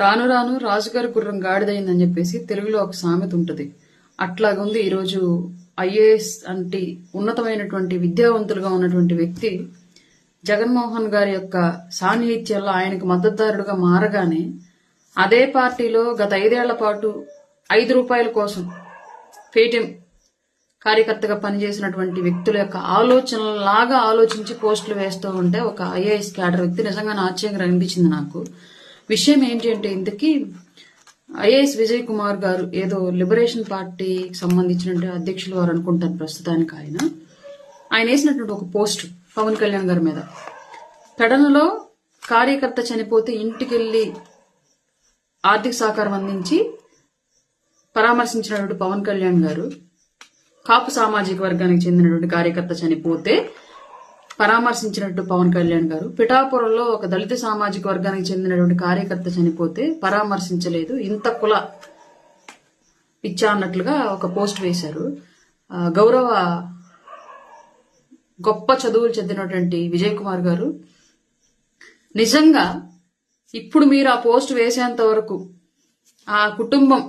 రాను రాను రాజుగారి గుర్రం గాడిదైందని చెప్పేసి తెలుగులో ఒక సామెత ఉంటుంది. అట్లాగుంది ఈరోజు ఐఏఎస్ అంటే ఉన్నతమైనటువంటి విద్యావంతులుగా ఉన్నటువంటి వ్యక్తి జగన్మోహన్ గారి యొక్క సాన్నిహిత్యంలో ఆయనకు మద్దతుదారుడుగా మారగానే అదే పార్టీలో గత ఐదేళ్ళ పాటు ఐదు రూపాయల కోసం పేటీఎం కార్యకర్తగా పనిచేసినటువంటి వ్యక్తుల యొక్క ఆలోచనలాగా ఆలోచించి పోస్టులు వేస్తూ ఉంటే ఒక ఐఏఎస్ క్యాడర్ వ్యక్తి నిజంగా ఆశ్చర్యంగా అనిపించింది నాకు. విషయం ఏంటి అంటే ఇంతకీ ఐఏఎస్ విజయ్ కుమార్ గారు ఏదో లిబరేషన్ పార్టీకి సంబంధించిన అధ్యక్షులు వారు అనుకుంటారు ప్రస్తుతానికి ఆయన. ఆయన వేసినటువంటి ఒక పోస్ట్ పవన్ కళ్యాణ్ గారి మీద. పెడనలో కార్యకర్త చనిపోతే ఇంటికెళ్ళి ఆర్థిక సహకారం అందించి పరామర్శించినటువంటి పవన్ కళ్యాణ్ గారు కాపు సామాజిక వర్గానికి చెందినటువంటి కార్యకర్త చనిపోతే పరామర్శించినట్టు పవన్ కళ్యాణ్ గారు. పిఠాపురంలో ఒక దళిత సామాజిక వర్గానికి చెందినటువంటి కార్యకర్త చనిపోతే పరామర్శించలేదు. ఇంత కుల పిచ్చా అన్నట్లుగా ఒక పోస్ట్ వేశారు. గౌరవ గొప్ప చదువులు చెందినటువంటి విజయ్ కుమార్ గారు నిజంగా ఇప్పుడు మీరు ఆ పోస్ట్ వేసేంత వరకు ఆ కుటుంబం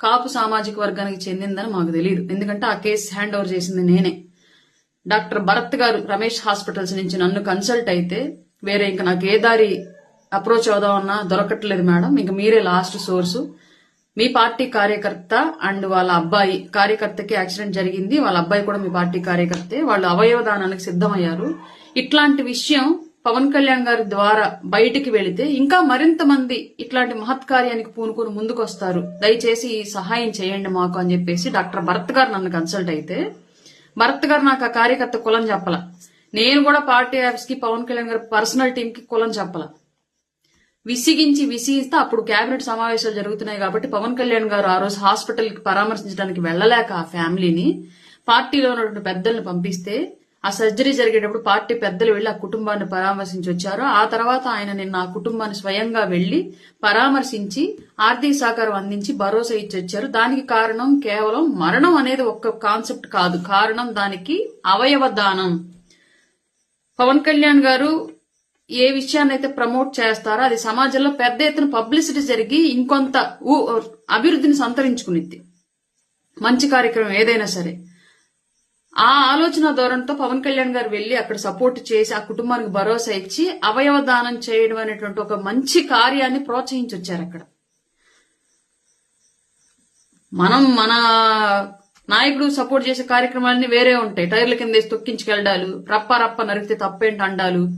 కాపు సామాజిక వర్గానికి చెందిందని మాకు తెలియదు ఎందుకంటే ఆ కేసు హ్యాండ్ ఓవర్ చేసింది నేనే. డాక్టర్ భరత్ గారు రమేష్ హాస్పిటల్స్ నుంచి నన్ను కన్సల్ట్ అయితే వేరే ఇంకా నాకు ఏ దారి అప్రోచ్ అవుదామన్నా దొరకట్లేదు మేడం. ఇంకా మీరే లాస్ట్ సోర్సు. మీ పార్టీ కార్యకర్త అండ్ వాళ్ళ అబ్బాయి కార్యకర్తకి యాక్సిడెంట్ జరిగింది. వాళ్ళ అబ్బాయి కూడా మీ పార్టీ కార్యకర్తే. వాళ్ళు అవయవదానానికి సిద్ధమయ్యారు. ఇట్లాంటి విషయం పవన్ కళ్యాణ్ గారి ద్వారా బయటికి వెళితే ఇంకా మరింత మంది ఇట్లాంటి మహత్ కార్యానికి పూనుకొని ముందుకు వస్తారు దయచేసి ఈ సహాయం చేయండి మాకు అని చెప్పేసి డాక్టర్ భరత్ గారు నన్ను కన్సల్ట్ అయితే భరత్ గారు నాకు ఆ కార్యకర్త కులం చెప్పాల. నేను కూడా పార్టీ ఆఫీస్కి పవన్ కళ్యాణ్ గారు పర్సనల్ టీమ్కి కులం చెప్పాల. విసిగించి విసిగిస్తే అప్పుడు కేబినెట్ సమావేశాలు జరుగుతున్నాయి కాబట్టి పవన్ కళ్యాణ్ గారు ఆ రోజు హాస్పిటల్ పరామర్శించడానికి వెళ్ళలేక ఆ ఫ్యామిలీని పార్టీలో ఉన్నటువంటి పెద్దల్ని పంపిస్తే ఆ సర్జరీ జరిగేటప్పుడు పార్టీ పెద్దలు వెళ్ళి ఆ కుటుంబాన్ని పరామర్శించి వచ్చారు. ఆ తర్వాత ఆయన నిన్న ఆ కుటుంబాన్ని స్వయంగా వెళ్ళి పరామర్శించి ఆర్థిక సహకారం అందించి భరోసా ఇచ్చి వచ్చారు. దానికి కారణం కేవలం మరణం అనేది ఒక్క కాన్సెప్ట్ కాదు. కారణం దానికి అవయవ దానం. పవన్ కళ్యాణ్ గారు ఏ విషయాన్ని అయితే ప్రమోట్ చేస్తారో అది సమాజంలో పెద్ద ఎత్తున పబ్లిసిటీ జరిగి ఇంకొంత ఊ- అభివృద్ధిని సంతరించుకునిద్ది. మంచి కార్యక్రమం ఏదైనా సరే. ఆ ఆలోచన ధోరణితో పవన్ కళ్యాణ్ గారు వెళ్ళి అక్కడ సపోర్ట్ చేసి ఆ కుటుంబానికి భరోసా ఇచ్చి అవయవ దానం చేయడం అనేటువంటి ఒక మంచి కార్యాన్ని ప్రోత్సహించి వచ్చారు అక్కడ. మనం మన నాయకుడు సపోర్ట్ చేసే కార్యక్రమాలన్నీ వేరే ఉంటాయి. టైర్ల కింద వేసి తొక్కించుకెళ్ళడాలు రప్ప రప్ప నరికితే తప్పేంటి అండాలు.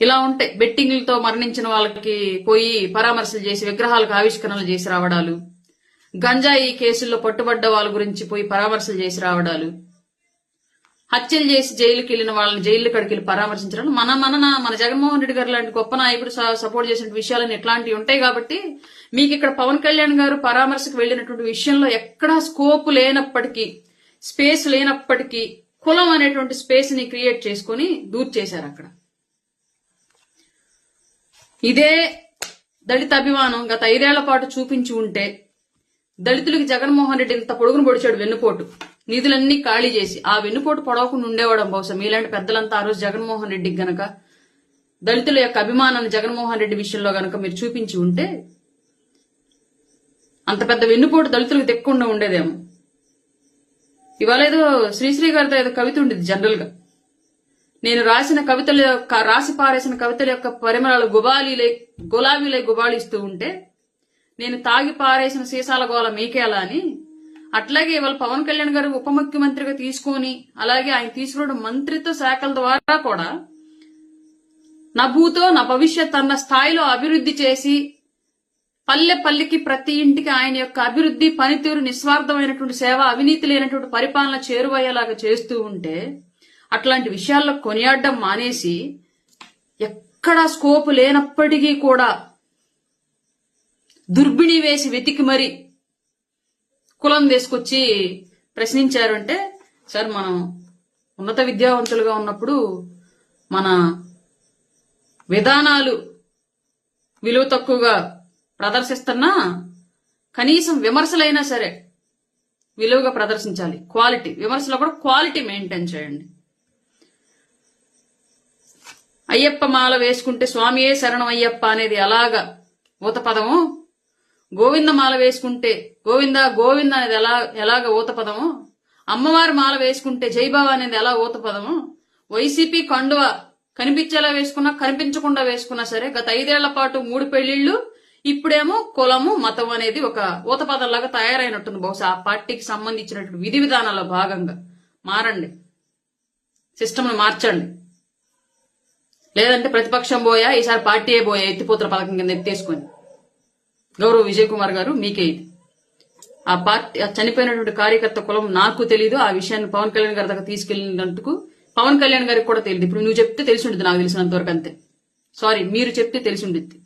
ఇలా ఉంటాయి. బెట్టింగ్లతో మరణించిన వాళ్ళకి పోయి పరామర్శలు చేసి విగ్రహాలకు ఆవిష్కరణలు చేసి రావడాలు. గంజాయి కేసుల్లో పట్టుబడ్డ వాళ్ళ గురించి పోయి పరామర్శలు చేసి రావడాలు. హత్యలు చేసి జైలుకి వెళ్ళిన వాళ్ళని జైలు కడికి వెళ్ళి పరామర్శించడం. మన మన మన జగన్మోహన్ రెడ్డి గారు లాంటి గొప్ప నాయకుడు స- సపోర్ట్ చేసిన విషయాలను ఇట్లాంటివి ఉంటాయి కాబట్టి మీకు ఇక్కడ పవన్ కళ్యాణ్ గారు పరామర్శకు వెళ్ళినటువంటి విషయంలో ఎక్కడా స్కోప్ లేనప్పటికీ స్పేస్ లేనప్పటికీ కులం అనేటువంటి స్పేస్ని క్రియేట్ చేసుకుని దూర్ చేశారు అక్కడ. ఇదే దళిత అభిమానం గత ఐదేళ్ళ పాటు చూపించి ఉంటే దళితులకి జగన్మోహన్ రెడ్డి ఇంత పొడుగును పొడిచాడు వెన్నుపోటు. నిధులన్నీ ఖాళీ చేసి ఆ వెన్నుపోటు పొడవకుండా ఉండేవాడు బహుశా మీలాంటి పెద్దలంతా ఆ రోజు జగన్మోహన్ రెడ్డికి గనక. దళితుల యొక్క అభిమానాన్ని జగన్మోహన్ రెడ్డి విషయంలో గనక మీరు చూపించి ఉంటే అంత పెద్ద వెన్నుపోటు దళితులకు తెక్కకుండా ఉండేదేమో. ఇవాళ ఏదో శ్రీశ్రీ గారితో ఏదో కవిత ఉండేది జనరల్గా నేను రాసిన కవితల యొక్క రాసి పారేసిన కవితల యొక్క పరిమళాలు గుబాలీలే గులాబీలే గుబాళిస్తూ ఉంటే నేను తాగి పారేసిన సీసాల గోల మీకేలా అని. అట్లాగే ఇవాళ పవన్ కళ్యాణ్ గారు ఉప ముఖ్యమంత్రిగా తీసుకొని అలాగే ఆయన తీసుకున్న మంత్రిత్వ శాఖల ద్వారా కూడా నా భూతో నా భవిష్యత్ అన్న స్థాయిలో అభివృద్ధి చేసి పల్లె పల్లెకి ప్రతి ఇంటికి ఆయన యొక్క అభివృద్ధి పనితీరు నిస్వార్థమైనటువంటి సేవ అవినీతి లేనటువంటి పరిపాలన చేరువయ్యేలాగా చేస్తూ ఉంటే అట్లాంటి విషయాల్లో కొనియాడడం మానేసి ఎక్కడా స్కోప్ లేనప్పటికీ కూడా దుర్బిణి వేసి వెతికి మరి కులం తీసుకొచ్చి ప్రశ్నించారు అంటే సార్ మనం ఉన్నత విద్యావంతులుగా ఉన్నప్పుడు మన విధానాలు విలువ తక్కువగా ప్రదర్శిస్తున్నా కనీసం విమర్శలైనా సరే విలువగా ప్రదర్శించాలి. క్వాలిటీ. విమర్శలో కూడా క్వాలిటీ మెయింటైన్ చేయండి. అయ్యప్ప మాల వేసుకుంటే స్వామియే శరణం అయ్యప్ప అనేది ఎలాగ ఊత పదము గోవింద మాల వేసుకుంటే గోవింద గోవింద అనేది ఎలా ఎలాగ ఊత పదమో అమ్మవారి మాల వేసుకుంటే జైబాబా అనేది ఎలా ఊత పదమో వైసీపీ కండువ కనిపించేలా వేసుకున్నా కనిపించకుండా వేసుకున్నా సరే గత ఐదేళ్ళ పాటు మూడు పెళ్ళిళ్ళు ఇప్పుడేమో కులము మతం అనేది ఒక ఊత పదంలాగా తయారైనట్టుంది. బహుశా ఆ పార్టీకి సంబంధించినటువంటి విధి విధానాల్లో భాగంగా. మారండి. సిస్టమ్ను మార్చండి. లేదంటే ప్రతిపక్షం పోయా ఈసారి పార్టీయే పోయా ఎత్తిపోతుల పథకం కింద ఎత్తేసుకొని. గౌరవ్ విజయ్ కుమార్ గారు మీకే ఇది. ఆ పార్టీ ఆ చనిపోయినటువంటి కార్యకర్త కులం నాకు తెలీదు ఆ విషయాన్ని పవన్ కళ్యాణ్ గారి దగ్గర తీసుకెళ్ళినందుకు పవన్ కళ్యాణ్ గారికి కూడా తెలియదు. ఇప్పుడు నువ్వు చెప్తే తెలిసి ఉంటుంది నాకు తెలిసినంత వరకు అంతే. సారీ మీరు చెప్తే తెలిసి ఉండిద్ది.